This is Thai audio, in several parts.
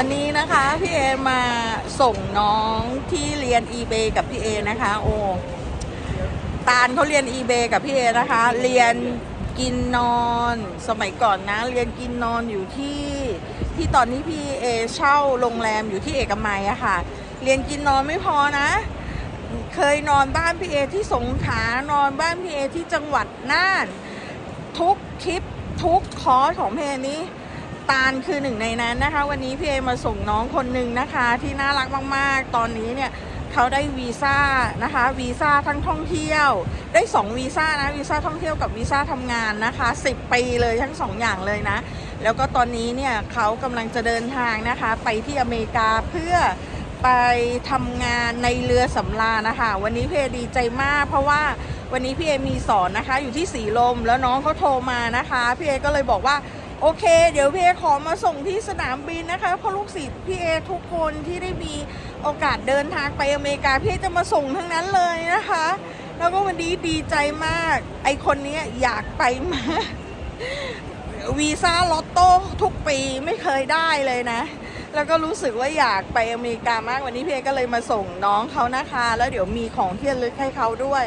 วันนี้นะคะพี่เอมาส่งน้องที่เรียน eBay กับพี่เอนะคะ โอ้ตาลเขาเรียน eBay กับพี่เอนะคะ เรียนกินนอนสมัยก่อนนะ เรียนกินนอนอยู่ที่ที่ตอนนี้พี่เอเช่าโรงแรมอยู่ที่เอกมัยอะค่ะ เรียนกินนอนไม่พอนะ เคยนอนบ้านพี่เอที่สงขลานอนบ้านพี่เอที่จังหวัดน่าน ทุกคลิปทุกคอร์สของเพนี้ ตาลคือหนึ่งในนั้นนะคะ วันนี้พี่เอมาส่งน้องคนหนึ่งนะคะ ที่น่ารักมากๆ ตอนนี้เนี่ยเขาได้วีซ่านะคะวีซ่าทั้งท่องเที่ยว ได้ 2 วีซ่านะวีซ่าท่องเที่ยวกับวีซ่าทำงานนะคะ 10 ปีเลยทั้งสองอย่างเลยนะ แล้วก็ตอนนี้เนี่ยเขากำลังจะเดินทางนะคะ ไปที่อเมริกาเพื่อไปทำงานในเรือสำราญนะคะวันนี้พี่เอดีใจมาก เพราะว่าวันนี้พี่เอมีสอนนะคะ อยู่ที่สีลมแล้วน้องเขาโทรมานะคะพี่เอก็เลยบอกว่า โอเค เดี๋ยวพี่เอขอมาส่งที่สนามบินนะคะเพราะลูกศิษย์พี่เอทุกคนที่ได้มีโอกาสเดินทางไปอเมริกาพี่เอจะมาส่งทั้งนั้นเลยนะคะ แล้วก็วันนี้ดีใจมาก ไอคนนี้อยากไปมาวีซ่าลอตโต้ทุกปีไม่เคยได้เลยนะ แล้วก็รู้สึกว่าอยากไปอเมริกามากวันนี้พี่เอก็เลยมาส่งน้องเขานะคะ แล้วเดี๋ยวมีของที่ระลึกให้เขาด้วย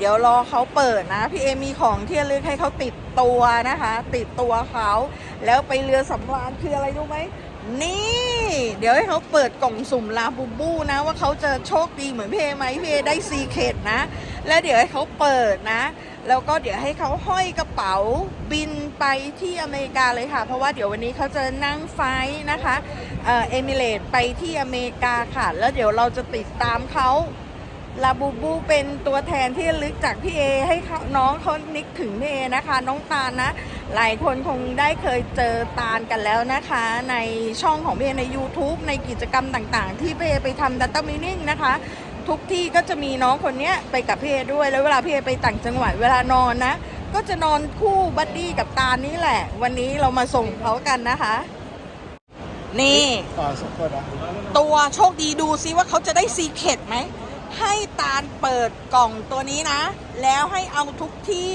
เดี๋ยวรอเขาเปิดนะ พี่เอมีของที่ระลึกให้เขาติดตัวนะคะ ติดตัวเขาแล้วไปเรือสำราญคืออะไรรู้ไหมนี่ เดี๋ยวให้เขาเปิดกล่องสุ่มลาบูบูนะ ว่าเขาจะโชคดีเหมือนพี่เอไหมพี่เอได้ซีเคดนะ แล้วเดี๋ยวให้เขาเปิดนะ แล้วก็เดี๋ยวให้เขาห้อยกระเป๋าบินไปที่อเมริกาเลยค่ะ เพราะว่าเดี๋ยววันนี้เขาจะนั่งไฟนะคะเออเอมิเรตไปที่อเมริกาค่ะ แล้วเดี๋ยวเราจะติดตามเขา ลาบูบูเป็นตัวแทนที่ระลึกจากพี่เอให้เขาน้องเขานึกถึงพี่เอนะคะ น้องตาลนะ หลายคนคงได้เคยเจอตาลกันแล้วนะคะ ในช่องของพี่เอใน YouTube ในกิจกรรมต่างๆ ที่พี่เอไปทำ Data Mining นะคะทุกที่ก็จะมีน้องคนเนี้ยไปกับพี่เอด้วย แล้วเวลาพี่เอไปต่างจังหวัดเวลานอนนะ ก็จะนอนคู่บัดดี้กับตาลนี่แหละ วันนี้เรามาส่งเขากันนะคะ นี่ต่อสักคนอะตัวโชคดีดูซิว่าเขาจะได้ซีเคดไหม ให้ตาลเปิดกล่องตัวนี้นะ แล้วให้เอาทุกที่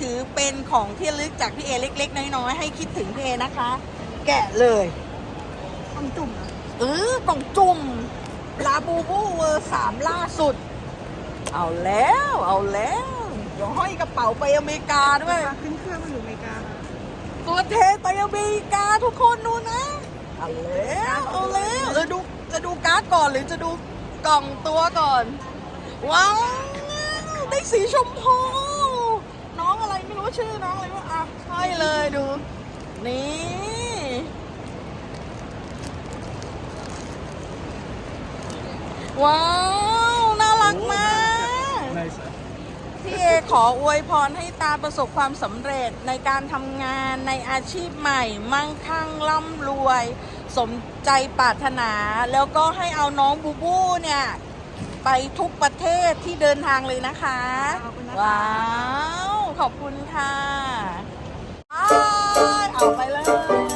ถือเป็นของที่ระลึกจากพี่เอเล็ก ๆ น้อยๆให้คิดถึงพี่เอนะคะ แกะเลยกล่องจุ่มเออกล่องจุ่มลาบูบูเวอร์สามล่าสุด เอาแล้วเอาแล้วเดี๋ยวห้อยกระเป๋าไปอเมริกาด้วยขึ้นเครื่องมาอยู่อเมริกาค่ะตัวเทไปอเมริกาทุกคนดูนะ เอาแล้วเอาแล้วเออดูจะดูการ์ดก่อนหรือจะดู กล่องตัวก่อน ว้าว ได้สีชมพู น้องอะไรไม่รู้ชื่อน้องอะไรวะอะให้เลยดู นี่ ว้าว น่ารักมากพี่เอขออวยพรให้ตาประสบความสำเร็จในการทำงานในอาชีพใหม่ มั่งคั่งร่ำรวย สมใจปรารถนา แล้วก็ให้เอาน้องบูบูเนี่ย ไปทุกประเทศที่เดินทางเลยนะคะ ขอบคุณนะคะ ว้าว ขอบคุณค่ะอ้ายเอาไปเลย